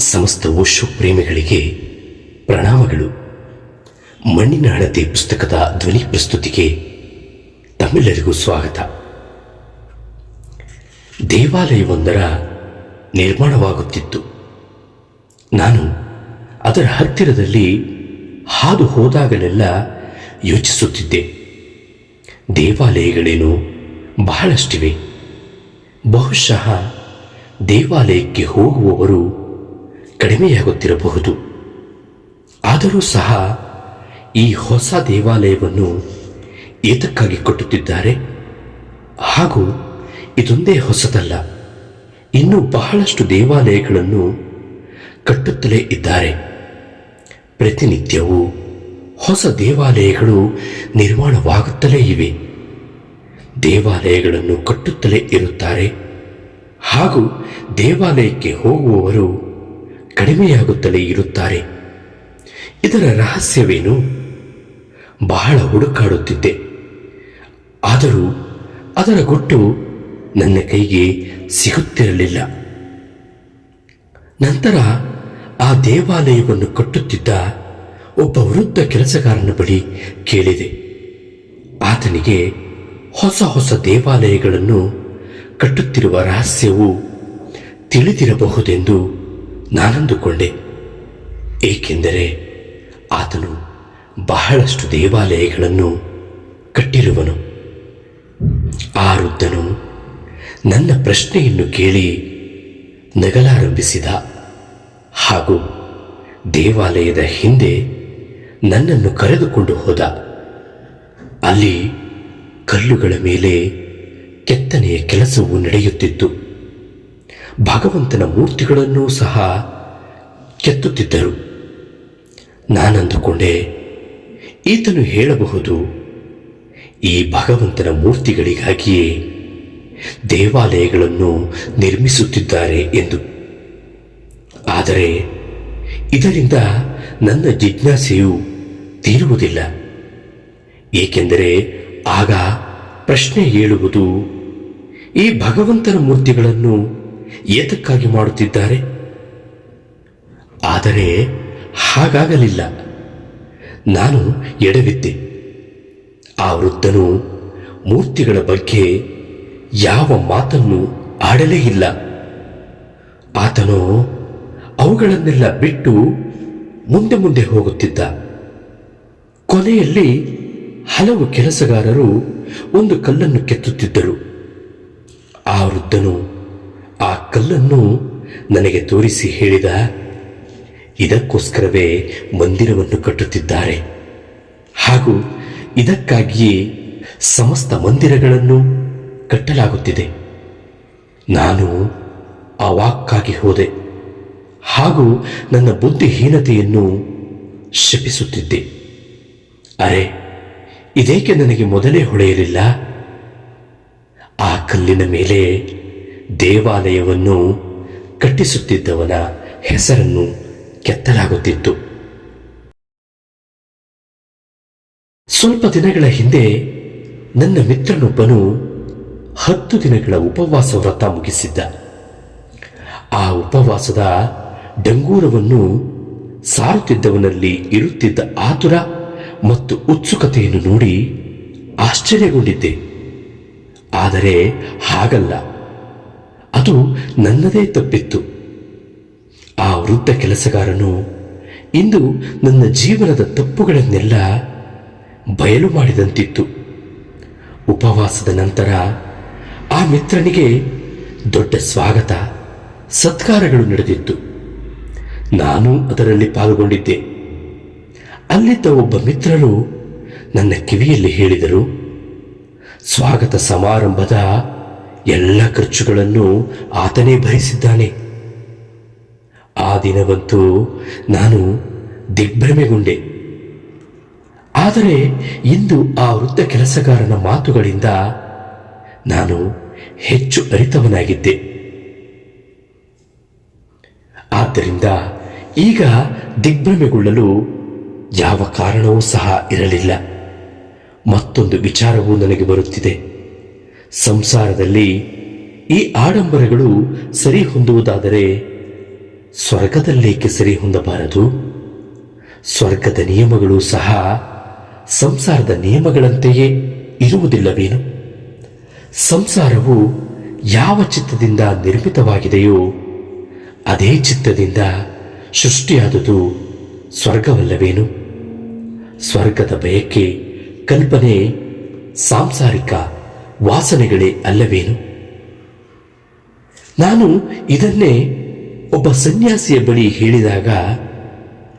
ಸಮಸ್ತ ಓಶೋ ಪ್ರೇಮಿಗಳಿಗೆ ಪ್ರಣಾಮಗಳು. ಮಣ್ಣಿನ ಅಳತೆ ಪುಸ್ತಕದ ಧ್ವನಿ ಪ್ರಸ್ತುತಿಗೆ ತಮ್ಮೆಲ್ಲರಿಗೂ ಸ್ವಾಗತ. ದೇವಾಲಯವೊಂದರ ನಿರ್ಮಾಣವಾಗುತ್ತಿತ್ತು. ನಾನು ಅದರ ಹತ್ತಿರದಲ್ಲಿ ಹಾದು ಹೋದಾಗಲೆಲ್ಲ ಯೋಚಿಸುತ್ತಿದ್ದೆ. ದೇವಾಲಯಗಳೇನು ಬಹಳಷ್ಟಿವೆ. ಬಹುಶಃ ದೇವಾಲಯಕ್ಕೆ ಹೋಗುವವರು ಕಡಿಮೆಯಾಗುತ್ತಿರಬಹುದು. ಆದರೂ ಸಹ ಈ ಹೊಸ ದೇವಾಲಯವನ್ನು ಏತಕ್ಕಾಗಿ ಕಟ್ಟುತ್ತಿದ್ದಾರೆ? ಹಾಗೂ ಇದೊಂದೇ ಹೊಸದಲ್ಲ, ಇನ್ನೂ ಬಹಳಷ್ಟು ದೇವಾಲಯಗಳನ್ನು ಕಟ್ಟುತ್ತಲೇ ಇದ್ದಾರೆ. ಪ್ರತಿನಿತ್ಯವೂ ಹೊಸ ದೇವಾಲಯಗಳು ನಿರ್ಮಾಣವಾಗುತ್ತಲೇ ಇವೆ. ದೇವಾಲಯಗಳನ್ನು ಕಟ್ಟುತ್ತಲೇ ಇರುತ್ತಾರೆ. ಹಾಗೂ ದೇವಾಲಯಕ್ಕೆ ಹೋಗುವವರು ಕಡಿಮೆಯಾಗುತ್ತಲೇ ಇರುತ್ತಾರೆ. ಇದರ ರಹಸ್ಯವೇನು? ಬಹಳ ಹುಡುಕಾಡುತ್ತಿದ್ದೆ. ಆದರೂ ಅದರ ಗುಟ್ಟು ನನ್ನ ಕೈಗೆ ಸಿಗುತ್ತಿರಲಿಲ್ಲ. ನಂತರ ಆ ದೇವಾಲಯವನ್ನು ಕಟ್ಟುತ್ತಿದ್ದ ಒಬ್ಬ ವೃದ್ಧ ಕೆಲಸಗಾರನ ಬಳಿ ಕೇಳಿದೆ. ಆತನಿಗೆ ಹೊಸ ಹೊಸ ದೇವಾಲಯಗಳನ್ನು ಕಟ್ಟುತ್ತಿರುವ ರಹಸ್ಯವು ತಿಳಿದಿರಬಹುದೆಂದು ನಾನಂದುಕೊಂಡೆ. ಏಕೆಂದರೆ ಆತನು ಬಹಳಷ್ಟು ದೇವಾಲಯಗಳನ್ನು ಕಟ್ಟಿರುವನು. ಆ ವೃದ್ಧನು ನನ್ನ ಪ್ರಶ್ನೆಯನ್ನು ಕೇಳಿ ನಗಲಾರಂಭಿಸಿದ. ಹಾಗೂ ದೇವಾಲಯದ ಹಿಂದೆ ನನ್ನನ್ನು ಕರೆದುಕೊಂಡು ಹೋದ. ಅಲ್ಲಿ ಕಲ್ಲುಗಳ ಮೇಲೆ ಕೆತ್ತನೆಯ ಕೆಲಸವು ನಡೆಯುತ್ತಿತ್ತು. ಭಗವಂತನ ಮೂರ್ತಿಗಳನ್ನೂ ಸಹ ಕೆತ್ತುತ್ತಿದ್ದರು. ನಾನಂದುಕೊಂಡೆ, ಈತನು ಹೇಳಬಹುದು, ಈ ಭಗವಂತನ ಮೂರ್ತಿಗಳಿಗಾಗಿಯೇ ದೇವಾಲಯಗಳನ್ನು ನಿರ್ಮಿಸುತ್ತಿದ್ದಾರೆ ಎಂದು. ಆದರೆ ಇದರಿಂದ ನನ್ನ ಜಿಜ್ಞಾಸೆಯು ತೀರುವುದಿಲ್ಲ. ಏಕೆಂದರೆ ಆಗ ಪ್ರಶ್ನೆ ಹೇಳುವುದು ಈ ಭಗವಂತನ ಮೂರ್ತಿಗಳನ್ನು ಏತಕ್ಕಾಗಿ ಮಾಡುತ್ತಿದ್ದಾರೆ? ಆದರೆ ಹಾಗಾಗಲಿಲ್ಲ. ನಾನು ಎಡವಿದ್ದೆ. ಆ ವೃದ್ಧನು ಮೂರ್ತಿಗಳ ಬಗ್ಗೆ ಯಾವ ಮಾತನ್ನು ಆಡಲೇ ಇಲ್ಲ. ಆತನು ಅವುಗಳನ್ನೆಲ್ಲ ಬಿಟ್ಟು ಮುಂದೆ ಮುಂದೆ ಹೋಗುತ್ತಿದ್ದ. ಕೊನೆಯಲ್ಲಿ ಹಲವು ಕೆಲಸಗಾರರು ಒಂದು ಕಲ್ಲನ್ನು ಕೆತ್ತುತ್ತಿದ್ದರು. ಆ ವೃದ್ಧನು ಕಲ್ಲನ್ನು ನನಗೆ ತೋರಿಸಿ ಹೇಳಿದ ಇದಕ್ಕೋಸ್ಕರವೇ ಮಂದಿರವನ್ನು ಕಟ್ಟುತ್ತಿದ್ದಾರೆ. ಹಾಗೂ ಇದಕ್ಕಾಗಿಯೇ ಸಮಸ್ತ ಮಂದಿರಗಳನ್ನು ಕಟ್ಟಲಾಗುತ್ತಿದೆ. ನಾನು ಅವಾಕ್ಕಾಗಿ ಹೋದೆ ಹಾಗೂ ನನ್ನ ಬುದ್ಧಿಹೀನತೆಯನ್ನು ಶಪಿಸುತ್ತಿದ್ದೆ. ಅರೆ, ಇದೇಕೆ ನನಗೆ ಮೊದಲೇ ಹೊಳೆಯಲಿಲ್ಲ? ಆ ಕಲ್ಲಿನ ಮೇಲೆ ದೇವಾಲಯವನ್ನು ಕಟ್ಟಿಸುತ್ತಿದ್ದವನ ಹೆಸರನ್ನು ಕೆತ್ತಲಾಗುತ್ತಿತ್ತು. ಸ್ವಲ್ಪ ದಿನಗಳ ಹಿಂದೆ ನನ್ನ ಮಿತ್ರನೊಬ್ಬನು ಹತ್ತು ದಿನಗಳ ಉಪವಾಸ ವ್ರತ ಮುಗಿಸಿದ್ದ. ಆ ಉಪವಾಸದ ಡಂಗೂರವನ್ನು ಸಾರುತ್ತಿದ್ದವನಲ್ಲಿ ಇರುತ್ತಿದ್ದ ಆತುರ ಮತ್ತು ಉತ್ಸುಕತೆಯನ್ನು ನೋಡಿ ಆಶ್ಚರ್ಯಗೊಂಡಿದ್ದೆ. ಆದರೆ ಹಾಗಲ್ಲ. ಅದು ನನ್ನದೇ ತಪ್ಪಿತ್ತು. ಆ ವೃದ್ಧ ಕೆಲಸಗಾರನು ಇಂದು ನನ್ನ ಜೀವನದ ತಪ್ಪುಗಳನ್ನೆಲ್ಲ ಬಯಲು ಮಾಡಿದಂತಿತ್ತು. ಉಪವಾಸದ ನಂತರ ಆ ಮಿತ್ರನಿಗೆ ದೊಡ್ಡ ಸ್ವಾಗತ, ಸತ್ಕಾರಗಳು ನಡೆದಿತ್ತು. ನಾನು ಅದರಲ್ಲಿ ಪಾಲ್ಗೊಂಡಿದ್ದೆ. ಅಲ್ಲಿದ್ದ ಒಬ್ಬ ಮಿತ್ರರು ನನ್ನ ಕಿವಿಯಲ್ಲಿ ಹೇಳಿದರು, ಸ್ವಾಗತ ಸಮಾರಂಭದ ಎಲ್ಲ ಖರ್ಚುಗಳನ್ನು ಆತನೇ ಭರಿಸಿದ್ದಾನೆ. ಆ ದಿನವಂತೂ ನಾನು ದಿಗ್ಭ್ರಮೆಗೊಂಡೆ. ಆದರೆ ಇಂದು ಆ ವೃದ್ಧ ಕೆಲಸಗಾರನ ಮಾತುಗಳಿಂದ ನಾನು ಹೆಚ್ಚು ಅರಿತವನಾಗಿದ್ದೆ. ಆದ್ದರಿಂದ ಈಗ ದಿಗ್ಭ್ರಮೆಗೊಳ್ಳಲು ಯಾವ ಕಾರಣವೂ ಸಹ ಇರಲಿಲ್ಲ. ಮತ್ತೊಂದು ವಿಚಾರವೂ ನನಗೆ ಬರುತ್ತಿದೆ. ಸಂಸಾರದಲ್ಲಿ ಈ ಆಡಂಬರಗಳು ಸರಿ ಹೊಂದುವುದಾದರೆ ಸ್ವರ್ಗದಲ್ಲೇಕೆ ಸರಿ ಹೊಂದಬಾರದು ಸ್ವರ್ಗದ ನಿಯಮಗಳು ಸಹ ಸಂಸಾರದ ನಿಯಮಗಳಂತೆಯೇ ಇರುವುದಿಲ್ಲವೇನು? ಸಂಸಾರವು ಯಾವ ಚಿತ್ತದಿಂದ ನಿರ್ಮಿತವಾಗಿದೆಯೋ ಅದೇ ಚಿತ್ತದಿಂದ ಸೃಷ್ಟಿಯಾದುದು ಸ್ವರ್ಗವಲ್ಲವೇನು? ಸ್ವರ್ಗದ ಬಯಕೆ ಕಲ್ಪನೆ ಸಾಂಸಾರಿಕ ವಾಸನೆಗಳೇ ಅಲ್ಲವೇನು? ನಾನು ಇದನ್ನೇ ಒಬ್ಬ ಸನ್ಯಾಸಿಯ ಬಳಿ ಹೇಳಿದಾಗ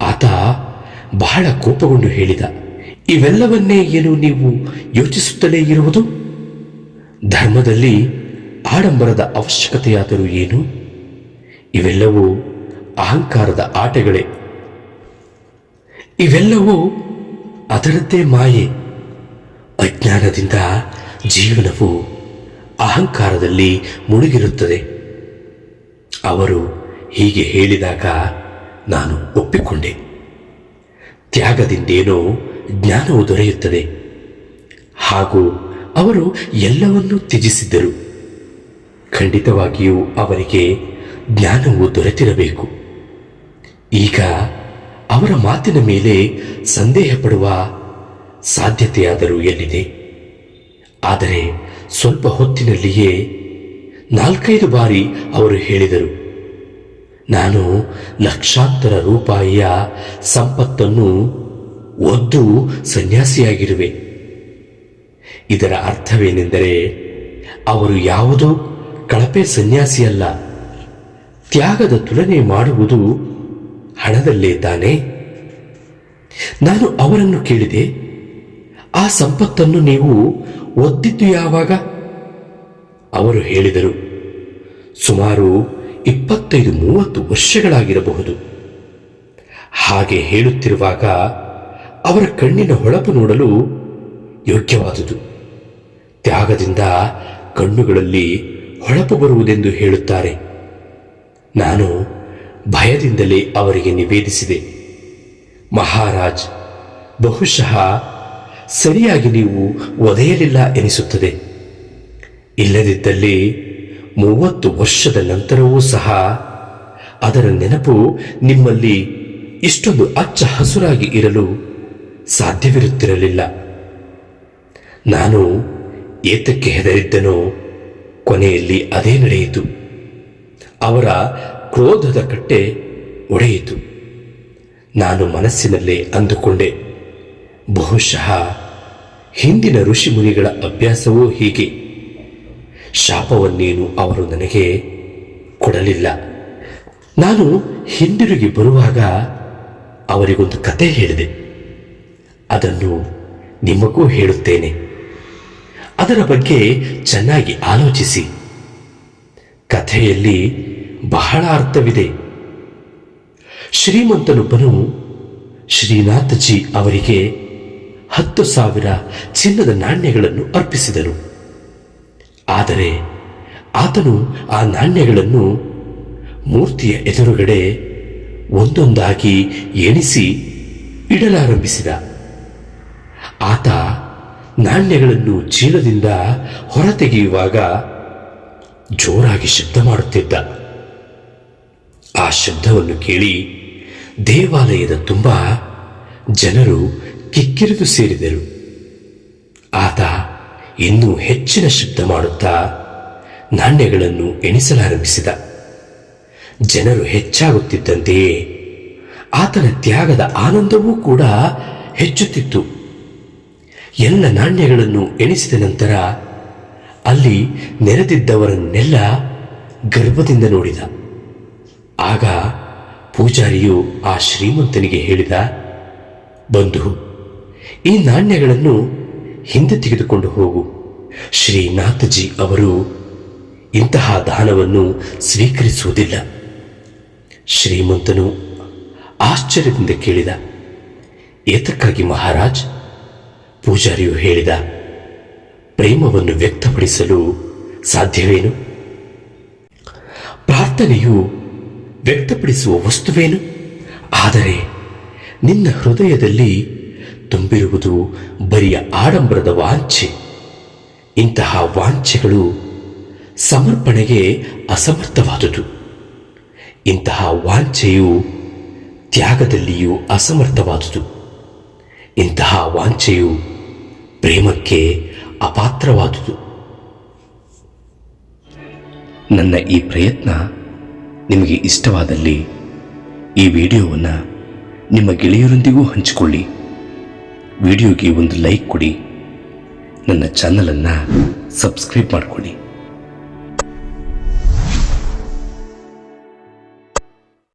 ಆತ ಬಹಳ ಕೋಪಗೊಂಡು ಹೇಳಿದ, ಇವೆಲ್ಲವನ್ನೇ ಏನು ನೀವು ಯೋಚಿಸುತ್ತಲೇ ಇರುವುದು? ಧರ್ಮದಲ್ಲಿ ಆಡಂಬರದ ಅವಶ್ಯಕತೆಯಾದರೂ ಏನು? ಇವೆಲ್ಲವೂ ಅಹಂಕಾರದ ಆಟಗಳೇ. ಇವೆಲ್ಲವೂ ಅದರದ್ದೇ ಮಾಯೆ. ಅಜ್ಞಾನದಿಂದ ಜೀವನವು ಅಹಂಕಾರದಲ್ಲಿ ಮುಳುಗಿರುತ್ತದೆ. ಅವರು ಹೀಗೆ ಹೇಳಿದಾಗ ನಾನು ಒಪ್ಪಿಕೊಂಡೆ. ತ್ಯಾಗದಿಂದೇನೋ ಜ್ಞಾನವು ದೊರೆಯುತ್ತದೆ. ಹಾಗೂ ಅವರು ಎಲ್ಲವನ್ನೂ ತ್ಯಜಿಸಿದ್ದರು. ಖಂಡಿತವಾಗಿಯೂ ಅವರಿಗೆ ಜ್ಞಾನವು ದೊರೆತಿರಬೇಕು. ಈಗ ಅವರ ಮಾತಿನ ಮೇಲೆ ಸಂದೇಹ ಪಡುವ ಸಾಧ್ಯತೆಯಾದರೂ ಎಲ್ಲಿದೆ? ಆದರೆ ಸ್ವಲ್ಪ ಹೊತ್ತಿನಲ್ಲಿಯೇ ನಾಲ್ಕೈದು ಬಾರಿ ಅವರು ಹೇಳಿದರು, ನಾನು ಲಕ್ಷಾಂತರ ರೂಪಾಯಿಯ ಸಂಪತ್ತನ್ನು ಒದ್ದು ಸನ್ಯಾಸಿಯಾಗಿರುವೆ. ಇದರ ಅರ್ಥವೇನೆಂದರೆ ಅವರು ಯಾವುದೋ ಕಳಪೆ ಸನ್ಯಾಸಿಯಲ್ಲ, ತ್ಯಾಗದ ತುಲನೆ ಮಾಡುವುದು ಹಣದಲ್ಲೇ ತಾನೇ? ನಾನು ಅವರನ್ನು ಕೇಳಿದೆ, ಆ ಸಂಪತ್ತನ್ನು ನೀವು ಒದ್ದಿದ್ದು ಯಾವಾಗ? ಅವರು ಹೇಳಿದರು, ಸುಮಾರು ಇಪ್ಪತ್ತೈದು, ಮೂವತ್ತು ವರ್ಷಗಳಾಗಿರಬಹುದು. ಹಾಗೆ ಹೇಳುತ್ತಿರುವಾಗ ಅವರ ಕಣ್ಣಿನ ಹೊಳಪು ನೋಡಲು ಯೋಗ್ಯವಾದುದು. ತ್ಯಾಗದಿಂದ ಕಣ್ಣುಗಳಲ್ಲಿ ಹೊಳಪು ಬರುವುದೆಂದು ಹೇಳುತ್ತಾರೆ. ನಾನು ಭಯದಿಂದಲೇ ಅವರಿಗೆ ನಿವೇದಿಸಿದೆ. ಮಹಾರಾಜ್ ಬಹುಶಃ ಸರಿಯಾಗಿ ನೀವು ಒದೆಯಲಿಲ್ಲ ಎನಿಸುತ್ತದೆ. ಇಲ್ಲದಿದ್ದಲ್ಲಿ ಮೂವತ್ತು ವರ್ಷದ ನಂತರವೂ ಸಹ ಅದರ ನೆನಪು ನಿಮ್ಮಲ್ಲಿ ಇಷ್ಟೊಂದು ಅಚ್ಚ ಹಸುರಾಗಿ ಇರಲು ಸಾಧ್ಯವಿರುತ್ತಿರಲಿಲ್ಲ. ನಾನು ಏತಕ್ಕೆ ಹೆದರಿದ್ದನೋ ಕೊನೆಯಲ್ಲಿ ಅದೇ ನಡೆಯಿತು. ಅವರ ಕ್ರೋಧದ ಕಟ್ಟೆ ಒಡೆಯಿತು. ನಾನು ಮನಸ್ಸಿನಲ್ಲೇ ಅಂದುಕೊಂಡೆ. ಬಹುಶಃ ಹಿಂದಿನ ಋಷಿ ಮುನಿಗಳ ಅಭ್ಯಾಸವೂ ಹೀಗೆ. ಶಾಪವನ್ನೇನು ಅವರು ನನಗೆ ಕೊಡಲಿಲ್ಲ. ನಾನು ಹಿಂದಿರುಗಿ ಬರುವಾಗ ಅವರಿಗೊಂದು ಕತೆ ಹೇಳಿದೆ. ಅದನ್ನು ನಿಮಗೂ ಹೇಳುತ್ತೇನೆ. ಅದರ ಬಗ್ಗೆ ಚೆನ್ನಾಗಿ ಆಲೋಚಿಸಿ. ಕಥೆಯಲ್ಲಿ ಬಹಳ ಅರ್ಥವಿದೆ. ಶ್ರೀಮಂತನೊಬ್ಬನು ಶ್ರೀನಾಥಜಿ ಅವರಿಗೆ ಹತ್ತು ಸಾವಿರ ಚಿನ್ನದ ನಾಣ್ಯಗಳನ್ನು ಅರ್ಪಿಸಿದನು. ಆದರೆ ಆತನು ಆ ನಾಣ್ಯಗಳನ್ನು ಮೂರ್ತಿಯ ಎದುರುಗಡೆ ಒಂದೊಂದಾಗಿ ಎಣಿಸಿ ಇಡಲಾರಂಭಿಸಿದ. ಆತ ನಾಣ್ಯಗಳನ್ನು ಚೀಲದಿಂದ ಹೊರತೆಗೆಯುವಾಗ ಜೋರಾಗಿ ಶಬ್ದ ಮಾಡುತ್ತಿದ್ದ. ಆ ಶಬ್ದವನ್ನು ಕೇಳಿ ದೇವಾಲಯದ ತುಂಬ ಜನರು ಕಿಕ್ಕಿರಿದು ಸೇರಿದರು. ಆತ ಇನ್ನೂ ಹೆಚ್ಚಿನ ಶಬ್ದ ಮಾಡುತ್ತಾ ನಾಣ್ಯಗಳನ್ನು ಎಣಿಸಲಾರಂಭಿಸಿದ. ಜನರು ಹೆಚ್ಚಾಗುತ್ತಿದ್ದಂತೆಯೇ ಆತನ ತ್ಯಾಗದ ಆನಂದವೂ ಕೂಡ ಹೆಚ್ಚುತ್ತಿತ್ತು. ಎಲ್ಲ ನಾಣ್ಯಗಳನ್ನು ಎಣಿಸಿದ ನಂತರ ಅಲ್ಲಿ ನೆರೆದಿದ್ದವರನ್ನೆಲ್ಲ ಗರ್ಭದಿಂದ ನೋಡಿದ. ಆಗ ಪೂಜಾರಿಯು ಆ ಶ್ರೀಮಂತನಿಗೆ ಹೇಳಿದ, ಬಂಧು ಈ ನಾಣ್ಯಗಳನ್ನು ಹಿಂದೆ ತೆಗೆದುಕೊಂಡು ಹೋಗು. ಶ್ರೀನಾಥಜಿ ಅವರು ಇಂತಹ ದಾನವನ್ನು ಸ್ವೀಕರಿಸುವುದಿಲ್ಲ. ಶ್ರೀಮಂತನು ಆಶ್ಚರ್ಯದಿಂದ ಕೇಳಿದ, ಏತಕ್ಕಾಗಿ ಮಹಾರಾಜ್? ಪೂಜಾರಿಯು ಹೇಳಿದ, ಪ್ರೇಮವನ್ನು ವ್ಯಕ್ತಪಡಿಸಲು ಸಾಧ್ಯವೇನು? ಪ್ರಾರ್ಥನೆಯು ವ್ಯಕ್ತಪಡಿಸುವ ವಸ್ತುವೇನು? ಆದರೆ ನಿನ್ನ ಹೃದಯದಲ್ಲಿ ತುಂಬಿರುವುದು ಬರಿಯ ಆಡಂಬರದ ವಾಂಛೆ. ಇಂತಹ ವಾಂಛೆಗಳು ಸಮರ್ಪಣೆಗೆ ಅಸಮರ್ಥವಾದುದು. ಇಂತಹ ವಾಂಛೆಯು ತ್ಯಾಗದಲ್ಲಿಯೂ ಅಸಮರ್ಥವಾದುದು. ಇಂತಹ ವಾಂಛೆಯು ಪ್ರೇಮಕ್ಕೆ ಅಪಾತ್ರವಾದುದು. ನನ್ನ ಈ ಪ್ರಯತ್ನ ನಿಮಗೆ ಇಷ್ಟವಾದಲ್ಲಿ ಈ ವಿಡಿಯೋವನ್ನು ನಿಮ್ಮ ಗೆಳೆಯರೊಂದಿಗೂ ಹಂಚಿಕೊಳ್ಳಿ. ವಿಡಿಯೋಗೆ ಒಂದು ಲೈಕ್ ಕೊಡಿ. ನನ್ನ ಚಾನಲನ್ನು ಸಬ್ಸ್ಕ್ರೈಬ್ ಮಾಡಿಕೊಳ್ಳಿ.